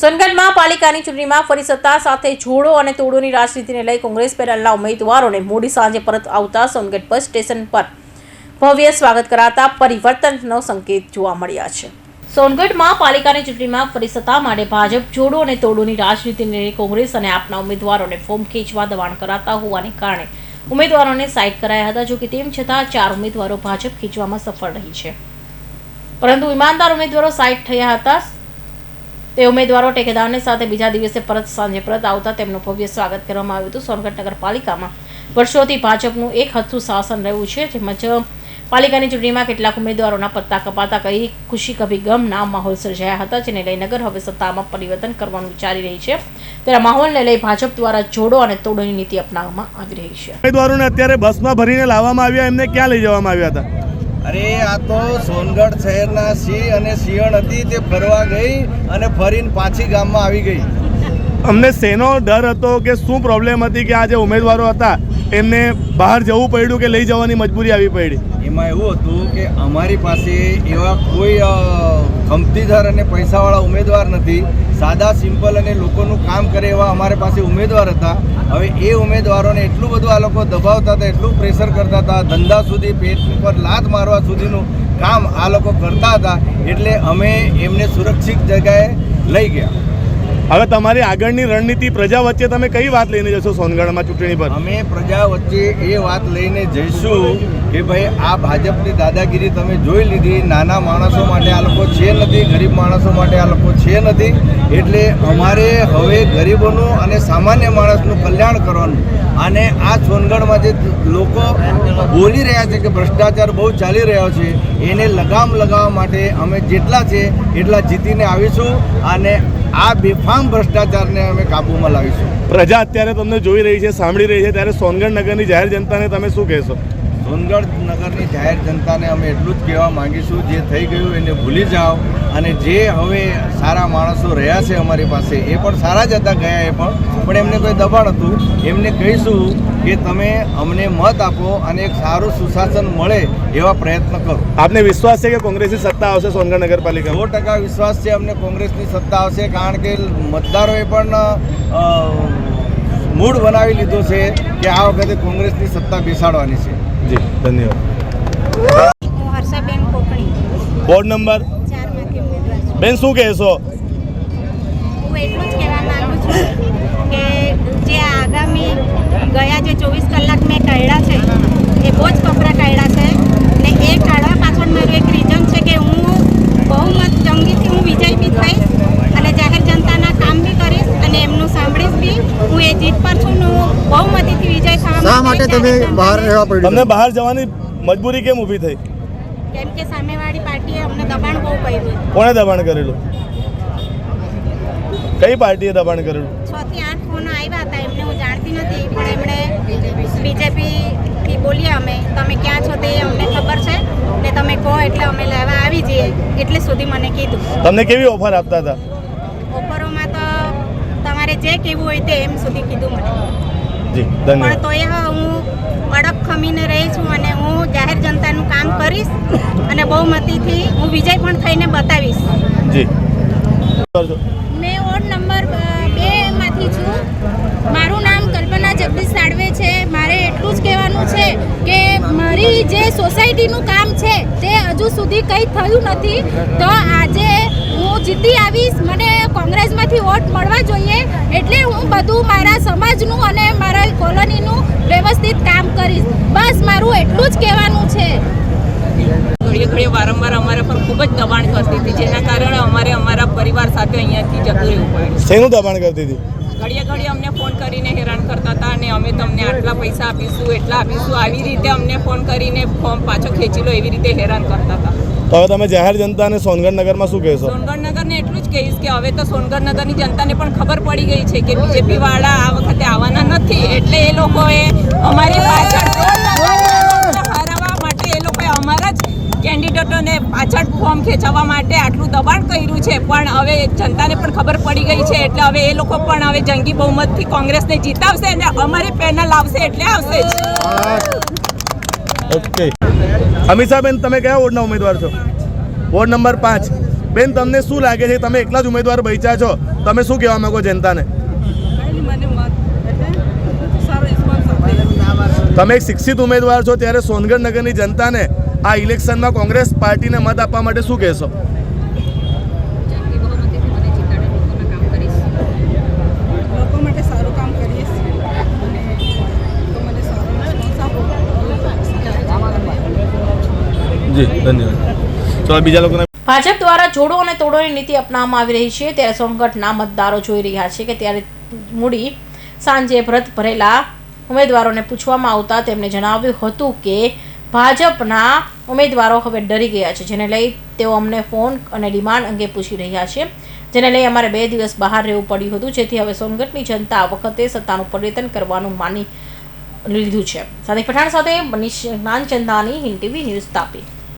સોનગઢમાં પાલિકાની ચૂંટણીમાં ફરી સત્તા સાથે જોડો અને તોડોની રાજનીતિને લઈ કોંગ્રેસ પેનલના ઉમેદવારોને મોડી સાંજે પરત આવતા સોનગઢ બસ સ્ટેશન પર ભવ્ય સ્વાગત કરાતા પરિવર્તનનો સંકેત જોવા મળ્યા છે. સોનગઢમાં પાલિકાની ચૂંટણીમાં ફરી સત્તા માટે ભાજપ જોડો અને તોડોની રાજનીતિને લઈ કોંગ્રેસ અને આપના ઉમેદવારોને ફોર્મ ખેંચવા દબાણ કરાતા હોવાને કારણે ઉમેદવારોને સાઇડ કરાયા હતા જોકે તેમ છતાં ચાર ઉમેદવારો ભાજપ ખેંચવામાં સફળ રહી છે. પરંતુ ઈમાનદાર ઉમેદવારો સાઇડ થયા હતા. તે ઉમેદવારો ટેકેદારની સાથે બીજા દિવસે પરત સાંજે પરત આવતા તેમનું ભવ્ય સ્વાગત કરવામાં આવ્યું હતું. સોનગઢ નગરપાલિકામાં વર્ષોથી ભાજપનું એક હથું શાસન રહ્યું છે તેમજ પાલિકાની ચૂંટણીમાં કેટલાક ઉમેદવારોના પત્તા કપાતા કઈ ખુશી કભી ગમના માહોલ સર્જાયા હતા, જેને લઈ નગર હવે સત્તામાં પરિવર્તન કરવાનું વિચારી રહી છે. તેના માહોલને લઈ ભાજપ દ્વારા જોડો અને તોડોની નીતિ અપનાવવામાં આવી રહી છે. ઉમેદવારોને અત્યારે બસમાં ભરીને લાવવામાં આવ્યા, એમને ક્યાં લઈ જવામાં આવ્યા હતા? અરે, આ તો સોનગઢ શહેરના સિંહ અને સિંહણ હતી, તે ફરવા ગઈ અને ફરીને પાછી ગામમાં આવી ગઈ. અમને શેનો ડર હતો કે શું પ્રોબ્લેમ હતી કે આ જે ઉમેદવારો હતા એમને બહાર જવું પડ્યું કે લઈ જવાની મજબૂરી આવી પડી? એમાં એવું હતું કે અમારી પાસે એવા કોઈ અ, ખમતીધર અને પૈસાવાળા ઉમેદવાર નથી. સાદા સિમ્પલ અને લોકોનું કામ કરે એવા અમારી પાસે ઉમેદવાર હતા. હવે એ ઉમેદવારોને એટલું બધું આ લોકો દબાવતા હતા એટલું પ્રેશર કરતા હતા ધંધા સુધી પેટ પર લાત મારવા સુધીનું કામ આ લોકો કરતા હતા એટલે અમે એમને સુરક્ષિત જગ્યાએ લઈ ગયા. હવે તમારી આગળની રણનીતિ પ્રજા વચ્ચે તમે કઈ વાત લઈને જશો સોનગઢમાં ચૂંટણી પર? અમે પ્રજા વચ્ચે એ વાત લઈને જઈશું કે ભાઈ, આ ભાજપની દાદાગીરી તમે જોઈ લીધી. નાના માણસો માટે આ લોકો છે નથી, ગરીબ માણસો માટે આ લોકો છે નથી. એટલે અમારે હવે ગરીબોનું અને સામાન્ય માણસનું કલ્યાણ કરવાનું. અને આ સોનગઢમાં જે લોકો બોલી રહ્યા છે કે ભ્રષ્ટાચાર બહુ ચાલી રહ્યો છે, એને લગામ લગાવવા માટે અમે જેટલા છે એટલા જીતીને આવીશું. અને આ બેફામ ભ્રષ્ટાચારને અમે કાબૂમાં લાવીશું. પ્રજા અત્યારે તમને જોઈ રહી છે, સાંભળી રહી છે, ત્યારે સોનગઢ નગરની જાહેર જનતાને તમે શું કહેશો? સોનગઢ નગરની જાહેર જનતાને અમે એટલું જ કહેવા માંગીશું જે થઈ ગયું એને ભૂલી જાઓ અને જે હવે સારા માણસો રહ્યા છે અમારી પાસે એ પણ સારા જ હતા ગયા એ પણ પણ એમને કોઈ દબાણ હતું. એમને કહીશું કે તમે અમને મત આપો અને એક સારું સુશાસન મળે એવા પ્રયત્ન કરો. આપને વિશ્વાસ છે કે કોંગ્રેસની સત્તા આવશે સોનગઢ નગરપાલિકા સો ટકા વિશ્વાસ છે અમને કોંગ્રેસની સત્તા આવશે કારણ કે મતદારોએ પણ મૂડ બનાવી લીધો છે કે આ વખતે કોંગ્રેસની સત્તા બેસાડવાની છે. જી ધન્યવાદ. Board number? બેન શું કહેશો? હું એટલું જ કહેવા માંગુ છું કે જે આગામી ગયા જે ચોવીસ કલાક મેં કાઢ્યા છે એ બહુ જ કપરા કાઢ્યા છે ને એ કાઢવા પાછળ મારું એક રીઝન છે કે હું બહુમત જંગીથી હું વિજય બી થઈશ અને જાહેર જનતાના કામ બી કરીશ અને એમનું સાંભળીશ બી હું એ જીત પર છું ને હું બહુમતીથી વિજય થવા શા માટે તમે બહાર રહેવા તમને બહાર જવાની મજબૂરી કેમ ઊભી થઈ? કેમ કે સામેવાળી પાર્ટીએ અમને દબાણ બહુ કર્યું. કોણે દબાણ કરેલું? કઈ પાર્ટીએ દબાણ કરેલું? 6 થી આઠ ફોન આવ્યા હતા એમને હું જાણતી નથી પણ એમણે બીજેપીથી બોલ્યા અમે. તમે ક્યાં છો તે અમને ખબર છે? ને તમે કહો એટલે અમે લેવા આવી જઈએ એટલે સુધી મને કીધું. તમને કેવી ઓફર આપતા હતા? ઓફરોમાં તો તમારે જે કહેવું હોય તે એમ સુધી કીધું મને. જી ધન્યવાદ. તો એ હું અડક ખમીને રહી છું અને હું જાહેર જનતાનું કામ કરીશ અને બહુમતીથી હું વિજય પણ થઈને બતાવીશ. જી. મેં વોર્ડ નંબર બે માંથી છું. મારું નામ કલ્પના જગદીશ સાડવે છે. મારે એટલું જ કહેવાનું છે કે મારી જે સોસાયટીનું કામ છે તે હજુ સુધી કંઈ થયું નથી. તો આજે હું જીતી આવીશ. મને કોંગ્રેસમાંથી વોટ મળવા જોઈએ. એટલે હું બધું મારા સમાજનું અને મારા કોલોનીનું વ્યવસ્થિત કામ કરીશ બસ મારું એટલું જ કહેવાનું છે ઘડીએ ઘડીએ વારંવાર અમારા પર ખૂબ જ દબાણ કરતી હતી જેના કારણે અમારે અમારા પરિવાર સાથે અહીંયાથી જતું રહેવું પડ્યું. શેનું દબાણ કરતી હતી? ઘડીએ ઘડીએ અમને ફોન કરીને હેરાન કરતા હતા અને અમે તમને આટલા પૈસા આપીશું એટલા આપીશું આવી રીતે અમને ફોન કરીને ફોર્મ પાછો ખેંચી લો એવી રીતે હેરાન કરતા હતા. તો હવે તમે જાહેર જનતા અને સોનગઢ નગરમાં શું કહેશો? સોનગઢ નગરને એટલું જ કહીશ કે હવે તો સોનગઢ નગરની જનતાને પણ ખબર પડી ગઈ છે કે બીજેપી વાળા આ વખતે આવવાના નથી એટલે એ લોકોએ અમારી પાછળ દોડ લગાવી અમને હરાવવા માટે એ લોકોએ અમારા જ કેન્ડિડેટોને પાછળ ફોર્મ ખેંચવા માટે આટલું દબાણ કર્યું છે. પણ હવે જનતાને પણ ખબર પડી ગઈ છે. એટલે હવે એ લોકો પણ હવે જંગી બહુમતથી કોંગ્રેસને જીતાવશે અને અમારી પેનલ આવશે એટલે આવશે જ. ઓકે. અમિષાબેન તમે કયા વોર્ડના ઉમેદવાર છો? વોર્ડ નંબર પાંચ. બેન, તમને શું લાગે છે? તમે એકલા જ ઉમેદવાર બચ્યા છો? તમે શું કહેવા માંગો જનતાને? તમે એક શિક્ષિત ઉમેદવાર છો ત્યારે સોનગઢ નગરની જનતાને આ ઇલેક્શનમાં કોંગ્રેસ પાર્ટીને મત આપવા માટે શું કહેશો? જી ધન્યવાદ. તો બીજા લોકોને ભાજપ દ્વારા જોડો અને તોડોની નીતિ અપનાવવામાં આવી રહી છે. ત્યારે સોનગઢના મતદારો જોઈ રહ્યા છે કે ત્યારે મૂડી સાંજે વ્રત ભરેલા ઉમેદવારોને પૂછવામાં આવતા તેમણે જણાવ્યું હતું કે ભાજપના ઉમેદવારો હવે ડરી ગયા છે, જેને લઈ તેઓ અમને ફોન અને ડિમાન્ડ અંગે પૂછી રહ્યા છે. જેને લઈ અમારે બે દિવસ બહાર રહેવું પડ્યું હતું, જેથી હવે સોનગઢની જનતા આ વખતે સત્તાનું પર્યટન કરવાનું માની લીધું છે. સાથે પઠાણ સાથે મનીષ જ્ઞાનચંદાની હિન્દ ટીવી ન્યૂઝ તાપી.